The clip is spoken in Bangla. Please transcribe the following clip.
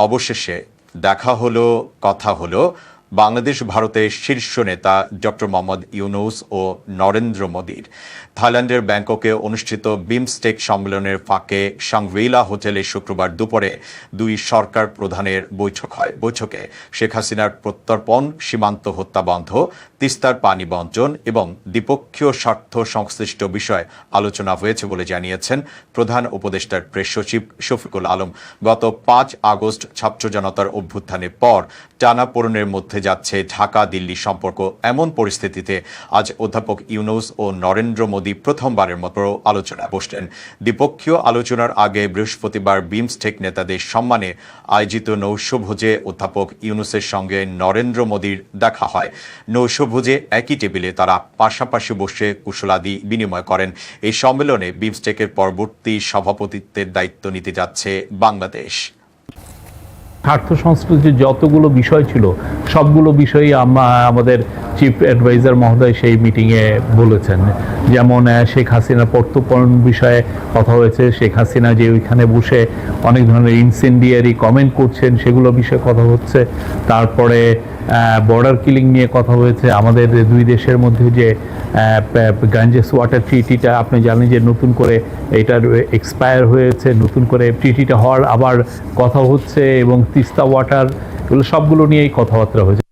অবশেষে দেখা হলো কথা হলো বাংলাদেশ, ভারতের শীর্ষ নেতা ডক্টর মোহাম্মদ ইউনুস ও নরেন্দ্র মোদীর। থাইল্যান্ডের ব্যাংককে অনুষ্ঠিত বিমস্টেক সম্মেলনের ফাঁকে সাংভেলা হোটেলে শুক্রবার দুপুরে দুই সরকার প্রধানের বৈঠক হয়। বৈঠকে শেখ হাসিনার প্রত্যর্পণ, সীমান্ত হত্যা বন্ধ, তিস্তার পানি বঞ্চন এবং দ্বিপক্ষীয় স্বার্থ সংশ্লিষ্ট বিষয় আলোচনা হয়েছে বলে জানিয়েছেন প্রধান উপদেষ্টার প্রেস সচিব শফিকুল আলম। গত পাঁচ আগস্ট ছাত্র জনতার অভ্যুত্থানের পর টানাপোড়েনের মধ্যে যাচ্ছে ঢাকা, দিল্লি সম্পর্ক এমন পরিস্থিতিতে আজ অধ্যাপক ইউনুস ও নরেন্দ্র মোদী প্রথমবারের মতো আলোচনা বসলেন। দ্বিপক্ষীয় আলোচনার আগে বৃহস্পতিবার বিমস্টেক নেতাদের সম্মানে আয়োজিত নৌশভোজে অধ্যাপক ইউনুসের সঙ্গে নরেন্দ্র মোদীর দেখা হয়। নৌশভোজে একই টেবিলে তারা পাশাপাশি বসে কুশলাদি বিনিময় করেন। এই সম্মেলনে বিমস্টেকের পরবর্তী সভাপতিত্বের দায়িত্ব নিতে যাচ্ছে বাংলাদেশ। স্বার্থ সংশ্লিষ্ট যতগুলো বিষয় ছিল সবগুলো বিষয়ই আমা- আমাদের চিফ অ্যাডভাইজার মহোদয় সেই মিটিংয়ে বলেছেন যেমন শেখ হাসিনার প্রত্যর্পণ বিষয়ে কথা হয়েছে, শেখ হাসিনা যে ওইখানে বসে অনেক ধরনের ইনসেন্ডিয়ারি কমেন্ট করছেন, সেগুলো বিষয়ে কথা হচ্ছে। তারপরে বর্ডার কিলিং নিয়ে কথা হয়েছে। আমাদের দুই দেশের মধ্যে যে গাঞ্জেস ওয়াটার ট্রিটিটা আপনি জানেন যে নতুন করে এটার এক্সপায়ার হয়েছে, নতুন করে ট্রিটিটা হওয়ার আবার কথা হচ্ছে এবং তিস্তা ওয়াটার এগুলো সবগুলো নিয়েই কথাবার্তা হয়েছে।